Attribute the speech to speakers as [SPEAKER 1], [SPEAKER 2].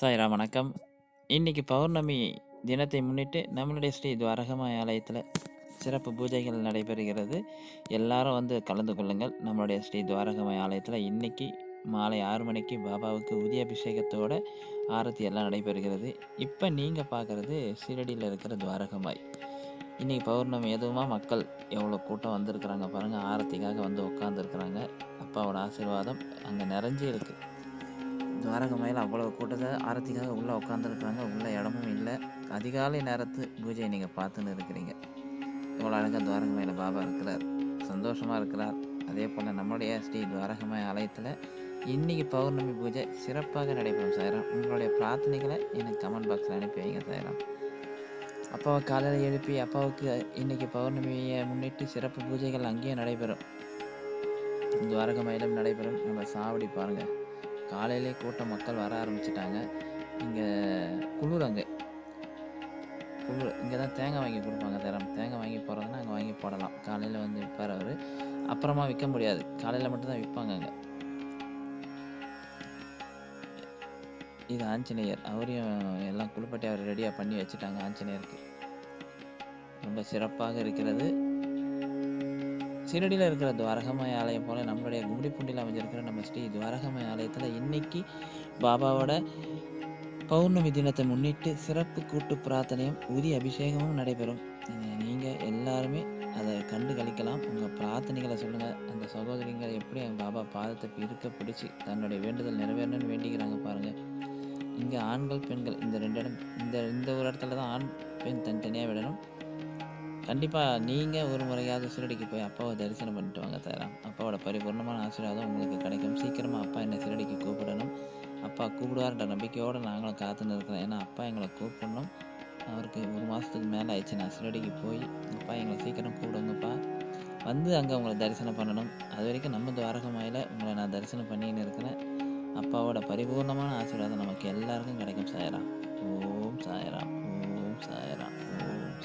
[SPEAKER 1] சாய்ரா வணக்கம். இன்னைக்கு பௌர்ணமி தினத்தை முன்னிட்டு நம்மளுடைய ஸ்ரீ துவாரகமாய் ஆலயத்தில் சிறப்பு பூஜைகள் நடைபெறுகிறது. எல்லாரும் வந்து கலந்து கொள்ளுங்கள். நம்மளுடைய ஸ்ரீ துவாரகமாய ஆலயத்தில் இன்னைக்கு மாலை ஆறு மணிக்கு பாபாவுக்கு உதய அபிஷேகத்தோட ஆரத்தி எல்லாம் நடைபெறுகிறது. இப்போ நீங்கள் பார்க்குறது சீரடியில் இருக்கிற துவாரகமாய் இன்றைக்கி பௌர்ணமி எதுவுமா? மக்கள் எவ்வளோ கூட்டம் வந்திருக்கிறாங்க பாருங்கள் ஆரத்திக்காக வந்து உட்காந்துருக்குறாங்க அப்பாவோட ஆசீர்வாதம் அங்கே நிறைஞ்சு இருக்குது துவாரகமையில் அவ்வளோ கூட்டத்தை ஆரத்திக்காக உள்ளே உட்காந்துருக்குறாங்க உள்ள இடமும் இல்லை. அதிகாலை நேரத்து பூஜையை நீங்கள் பார்த்துன்னு இருக்கிறீங்க. இவ்வளோ அழகாக துவாரகமையில் பாபா இருக்கிறார். சந்தோஷமாக இருக்கிறார். அதே போல் நம்முடைய ஸ்ரீ துவாரகமாய் ஆலயத்தில் இன்றைக்கி பௌர்ணமி பூஜை சிறப்பாக நடைபெறும் சாயிரம். உங்களுடைய பிரார்த்தனைகளை எனக்கு கமெண்ட் பாக்ஸில் அனுப்பி வைங்க சாயிரம். அப்பாவை காலையில் எழுப்பி அப்பாவுக்கு இன்றைக்கி பௌர்ணமியை முன்னிட்டு சிறப்பு பூஜைகள் அங்கேயே நடைபெறும். துவாரகமையிலும் நடைபெறும். நம்ம சாவடி பாருங்கள் காலையிலே கூட்டம் மக்கள் வர ஆரம்பிச்சிட்டாங்க. இங்கே குளிர் அங்கே குளிர் இங்கே தான் தேங்காய் வாங்கி கொடுப்பாங்க தரம். தேங்காய் வாங்கி போகிறதுனா அங்கே வாங்கி போடலாம். காலையில் வந்து விற்பார் அவர். அப்புறமா விற்க முடியாது. காலையில் மட்டும்தான் விற்பாங்க அங்கே. இது ஆஞ்சநேயர். அவரையும் எல்லாம் குளிப்பட்டி அவர் ரெடியாக பண்ணி வச்சுட்டாங்க ஆஞ்சநேயருக்கு. ரொம்ப சிறப்பாக இருக்கிறது. சிறடியில் இருக்கிற துவாரகமய ஆலயம் போல் நம்மளுடைய கும்மிடிப்பூண்டியில் அமைஞ்சிருக்கிற நம்ம ஸ்ரீ துவாரகமய ஆலயத்தில் இன்னைக்கு பாபாவோட பௌர்ணமி தினத்தை முன்னிட்டு சிறப்பு கூட்டு பிரார்த்தனையும் உதி அபிஷேகமும் நடைபெறும். நீங்கள் எல்லாருமே அதை கண்டு கழிக்கலாம். உங்கள் பிரார்த்தனைகளை சொல்லுங்கள் அந்த சகோதரிங்களை எப்படி எங்கள் பாபா பாதத்தை இருக்க பிடிச்சி தன்னுடைய வேண்டுதல் நிறைவேறணும்னு வேண்டிக்கிறாங்க பாருங்கள் இங்கே ஆண்கள் பெண்கள் இந்த ரெண்டு இடம் இந்த இந்த ஒரு இடத்துல தான் ஆண் பெண் தனித்தனியாக விடணும். கண்டிப்பாக நீங்கள் ஒரு முறையாவது சிறடிக்கு போய் அப்பாவை தரிசனம் பண்ணிட்டு வாங்க தரலாம் அப்பாவோட பரிபூர்ணமான ஆசீர்வாதம் உங்களுக்கு கிடைக்கும். சீக்கிரமாக அப்பா என்னை சிறடிக்கு கூப்பிடணும். அப்பா கூப்பிடுவார்ன்ற நம்பிக்கையோடு நாங்களும் காத்துன்னு இருக்கிறோம் ஏன்னா அப்பா எங்களை கூப்பிடணும். அவருக்கு ஒரு மாதத்துக்கு மேலே ஆயிடுச்சு. நான் சிறடிக்கு போய் அப்பா எங்களை சீக்கிரம் கூப்பிடுங்கப்பா. வந்து அங்கே உங்களை தரிசனம் பண்ணணும். அது வரைக்கும் நம்ம துவாரகமாயில் உங்களை நான் தரிசனம் பண்ணின்னு இருக்கிறேன். அப்பாவோட பரிபூர்ணமான ஆசீர்வாதம் நமக்கு எல்லாருக்கும் கிடைக்கும் சாயராம் ஓம் சாயரா. ஓம் சாயரா. ஓம்